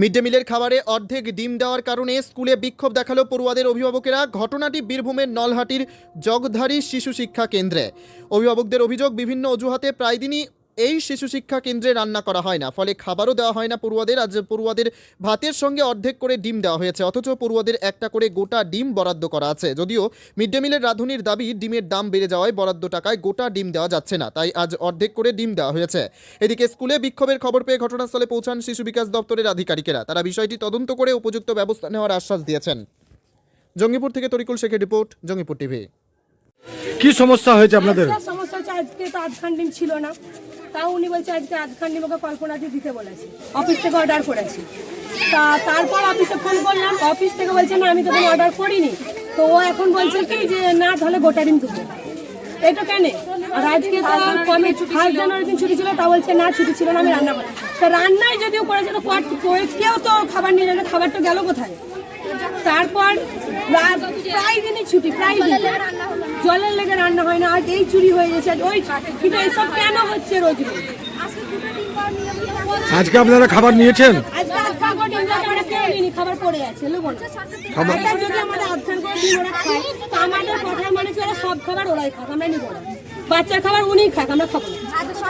Mid day মিলের খাবারে অর্ধেক ডিম দেওয়ার কারণে স্কুলে বিক্ষোভ দেখাল পড়ুয়াদের অভিভাবকেরা। ঘটনাটি বীরভূমের নলহাটির জগধারী শিশু শিক্ষা কেন্দ্রে। অভিভাবকদের অভিযোগ, বিভিন্ন অজুহাতে প্রায় দিনই এই শিশু শিক্ষা কেন্দ্রে রান্না করা হয় না। ফলে খাবারও দেওয়া হয় না পড়ুয়াদের। আজ পড়ুয়াদের ভাতের সঙ্গে অর্ধেক করে ডিম দেওয়া হয়েছে। অথচ পড়ুয়াদের একটা করে গোটা ডিম বরাদ্দ করা আছে। যদিও মিড ডে মিলের রাঁধুনির দাবি ডিমের দাম বেড়ে যাওয়ায় বরাদ্দ টাকায় গোটা ডিম দেওয়া যাচ্ছে না। তাই আজ অর্ধেক করে ডিম দেওয়া হয়েছে। এদিকে স্কুলে বিক্ষোভের খবর পেয়ে ঘটনাস্থলে পৌঁছান শিশু বিকাশ দপ্তরের আধিকারিকেরা। তারা বিষয়টি তদন্ত করে উপযুক্ত ব্যবস্থা নেওয়ার আশ্বাস দিয়েছেন। জঙ্গিপুর থেকে তরিকুল শেখের রিপোর্ট জঙ্গিপুর টিভি। কি সমস্যা হয়েছে আপনাদের? সমস্যা হচ্ছে আজকে তো আধখান ডিম ছিল না। তাও উনি বলছে, আজকে আধখান ডিম ওকে কল্পনা দিতে বলেছে। অফিস থেকে অর্ডার করেছি। তা তারপর অফিসে ফোন করলাম। অফিস থেকে বলছে, না, আমি তো কোনো অর্ডার করিনি। তো ও এখন বলছে কি যে, না, তাহলে গোটা ডিম দেবো এটা কেন? আর আজকে তো কমে ফার্স্ট জানুয়ারি দিন ছুটি ছিল, তা বলছে, না, ছুটি ছিল না, আমি রান্না করি তা রান্নায় যদিও করেছে, তো কেউ তো খাবার নিয়ে যাবে, খাবারটা গেল কোথায়? তারপর প্রায় দিনই ছুটি, প্রায় দিন। রান্না হয় না আজ এই চুরি হয়ে গেছে ওই কিন্তু এইসব কেন হচ্ছে রোজ রোজ? আজকে আপনারা খাবার নিয়েছেন? খাবার পড়ে আছে আচ্ছা, যদি আমাদের আধখান করে ডিম ওরা খায় তো আমাদের কথা মানে কি ওরা সব খাবার ওরাই খাক আমরা নিবো বাচ্চার খাবার উনি খাক আমরা খাব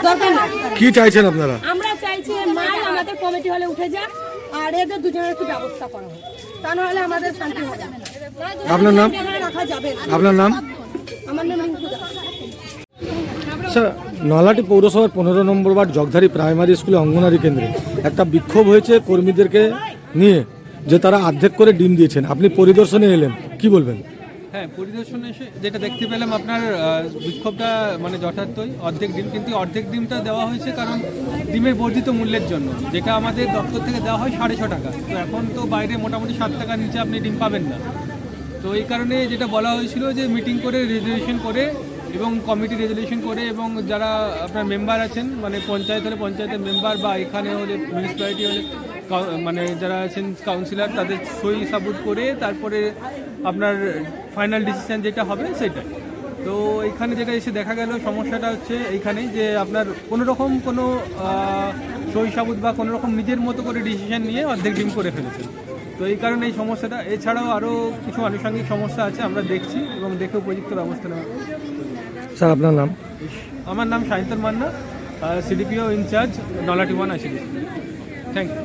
দরকার না কি চাইছেন আপনারা? আমরা চাইছি মাই আমাদের কমিটি হলে উঠে যাক আর এদের দুজনের একটু ব্যবস্থা করা হোক। তা নাহলে আমাদের শান্তি হবে না। আপনার নাম? রাখা যাবে আপনার নাম? স্যার, নলাটি পৌরসভার পনেরো নম্বর ওয়ার্ড জগধারী প্রাইমারি স্কুলে অঙ্গনারী কেন্দ্রে। একটা বিক্ষোভ হয়েছে কর্মীদেরকে নিয়ে, যে তারা অর্ধেক করে ডিম দিয়েছেন। আপনি পরিদর্শনে এলেন, কি বলবেন? হ্যাঁ পরিদর্শনে এসে যেটা দেখতে পেলাম আপনার বিক্ষোভটা মানে যথার্থই অর্ধেক ডিম, কিন্তু অর্ধেক ডিমটা দেওয়া হয়েছে কারণ ডিমের বর্ধিত মূল্যের জন্য। যেটা আমাদের দপ্তর থেকে দেওয়া হয় সাড়ে ছ টাকা। তো এখন তো বাইরে মোটামুটি সাত টাকার নিচে আপনি ডিম পাবেন না। তো এই কারণে যেটা বলা হয়েছিল যে মিটিং করে রেজলিউশন করে এবং কমিটি রেজলিউশন করে এবং যারা আপনার মেম্বার আছেন মানে পঞ্চায়েত হলে পঞ্চায়েতের মেম্বার বা এখানে হলে মিউনিসিপ্যালিটি হলে মানে যারা আছেন কাউন্সিলর তাদের সই সাবুত করে তারপরে আপনার ফাইনাল ডিসিশন যেটা হবে সেটা। তো এখানে যেটা এসে দেখা গেল, সমস্যাটা হচ্ছে এইখানে যে আপনার কোনো রকম কোনো সই সাবুত বা কোনো রকম নিজের মতো করে ডিসিশন নিয়ে অর্ধেক ডিম করে ফেলেছেন। তো এই কারণে এই সমস্যাটা। এছাড়াও আরও কিছু আনুষঙ্গিক সমস্যা আছে আমরা দেখছি এবং দেখে উপযুক্ত ব্যবস্থা নেওয়া স্যার আপনার নাম? আমার নাম সাহিত্যর Manna CDPO incharge Nalhati one ICD thank you